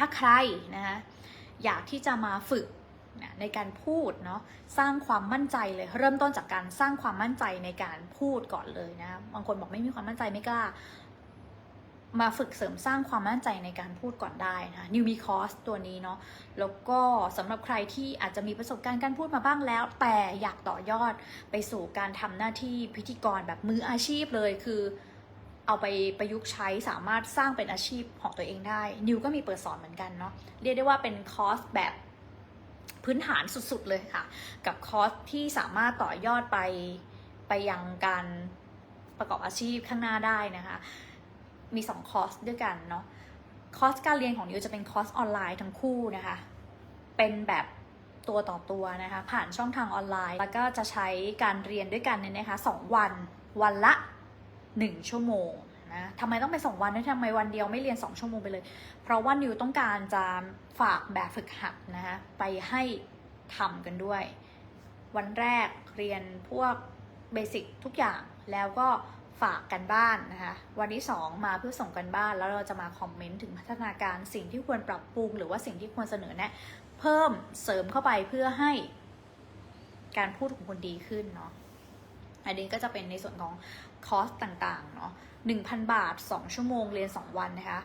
ถ้าใครนะคะอยากที่จะมาฝึกในการพูดเนาะสร้างความมั่นใจเลย เริ่มต้นจากการสร้างความมั่นใจในการพูดก่อนเลยนะบางคนบอกไม่มีความมั่นใจไม่กล้า มาฝึกเสริมสร้างความมั่นใจในการพูดก่อนได้นะนิวมีคอร์สตัวนี้เนาะแล้วก็สำหรับใครที่อาจจะมีประสบการณ์การพูดมาบ้างแล้ว แต่อยากต่อยอดไปสู่การทำหน้าที่พิธีกรแบบมืออาชีพเลยคือ เอาไปประยุกต์ใช้สามารถสร้างเป็นอาชีพของตัวเองได้ นิวก็มีเปิดสอนเหมือนกันเนาะเรียกได้ว่าเป็นคอร์สแบบพื้นฐานสุดๆเลยค่ะ กับคอร์สที่สามารถต่อยอดไปไปยังการประกอบอาชีพข้างหน้าได้นะคะ มี 2 คอร์สด้วยกันเนาะคอร์สการเรียนของนิวจะเป็นคอร์สออนไลน์ทั้งคู่นะคะ เป็นแบบตัวต่อตัวนะคะ ผ่านช่องทางออนไลน์ แล้วก็จะใช้การเรียนด้วยกันเนี่ยนะคะสองวันวันละ 1 ชั่วโมงนะทำไมต้องเป็นสองวันด้วยทำไมวันเดียวไม่เรียน 2 ชั่วโมงไปเลย เพราะว่านิวต้องการจะฝากแบบฝึกหัดนะคะไปให้ทำกันด้วย วันแรกเรียนพวกเบสิกทุกอย่างแล้วก็ฝากกันบ้านนะคะวันที่ 2 มาเพื่อส่งกันบ้านแล้วเราจะมาคอมเมนต์ถึงพัฒนาการสิ่งที่ควรปรับปรุง หรือว่าสิ่งที่ควรเสนอแนะเพิ่มเสริมเข้าไปเพื่อให้การพูดของคุณดีขึ้นเนาะ อันนี้ก็จะเป็นในส่วนของคอร์สต่างๆเนาะ1,000 บาท 2 ชั่วโมงเรียน 2 วันนะคะ